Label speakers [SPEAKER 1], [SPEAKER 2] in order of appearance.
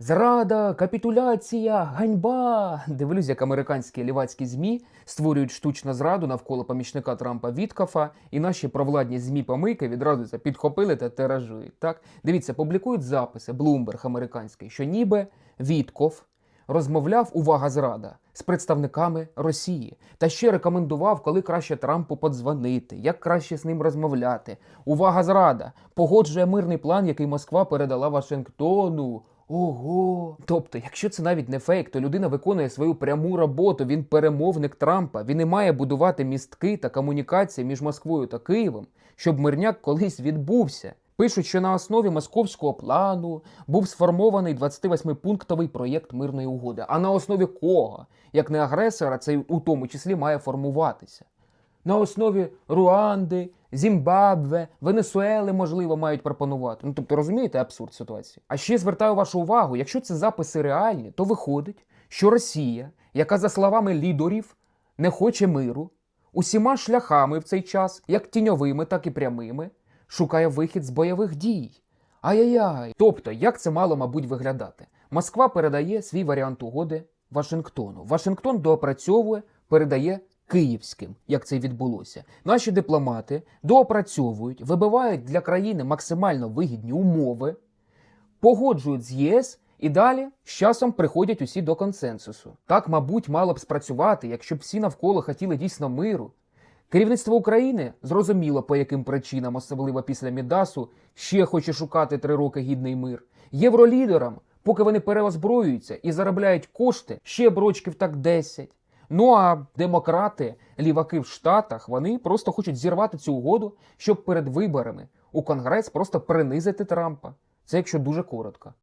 [SPEAKER 1] Зрада, капітуляція, ганьба. Дивлюсь, як американські лівацькі змі створюють штучну зраду навколо помічника Трампа Віткафа, і наші провладні змі помийки відразу це підхопили та тиражують. Так, дивіться, публікують записи Bloomberg американський, що ніби Вітков розмовляв увага зрада з представниками Росії та ще рекомендував, коли краще Трампу подзвонити, як краще з ним розмовляти. Увага зрада погоджує мирний план, який Москва передала Вашингтону. Ого. Тобто, якщо це навіть не фейк, то людина виконує свою пряму роботу. Він перемовник Трампа. Він і має будувати містки та комунікації між Москвою та Києвом, щоб мирняк колись відбувся. Пишуть, що на основі московського плану був сформований 28-пунктовий проєкт мирної угоди. А на основі кого, як не агресора, цей у тому числі має формуватися? На основі Руанди, Зімбабве, Венесуели, можливо, мають пропонувати. Ну тобто розумієте абсурд ситуації. А ще звертаю вашу увагу: якщо це записи реальні, то виходить, що Росія, яка за словами лідерів не хоче миру, усіма шляхами в цей час, як тіньовими, так і прямими, шукає вихід з бойових дій. Ай-яй-яй. Тобто, як це мало, мабуть, виглядати? Москва передає свій варіант угоди Вашингтону. Вашингтон доопрацьовує, передає київським, як це відбулося. Наші дипломати доопрацьовують, вибивають для країни максимально вигідні умови, погоджують з ЄС і далі з часом приходять усі до консенсусу. Так, мабуть, мало б спрацювати, якщо б всі навколо хотіли дійсно миру. Керівництво України зрозуміло, по яким причинам, особливо після Мідасу, ще хоче шукати три роки гідний мир. Євролідерам, поки вони переозброюються і заробляють кошти, ще б рочків так 10. Ну а демократи, ліваки в Штатах, вони просто хочуть зірвати цю угоду, щоб перед виборами у Конгрес просто принизити Трампа. Це якщо дуже коротко.